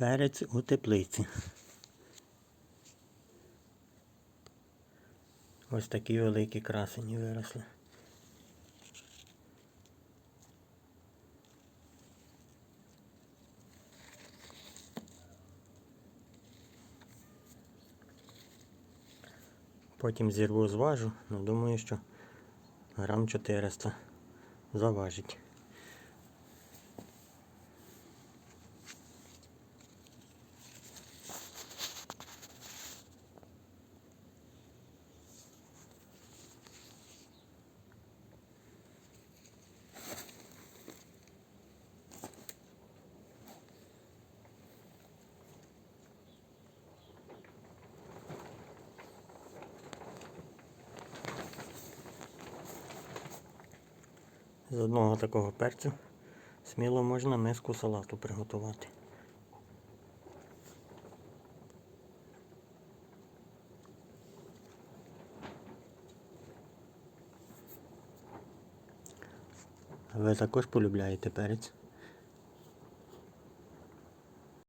Перець у теплиці. Ось такі великі красені виросли. Потім зірву зважу, але думаю, що грам 400 заважить. З одного такого перцю сміло можна миску салату приготувати. Ви також полюбляєте перець?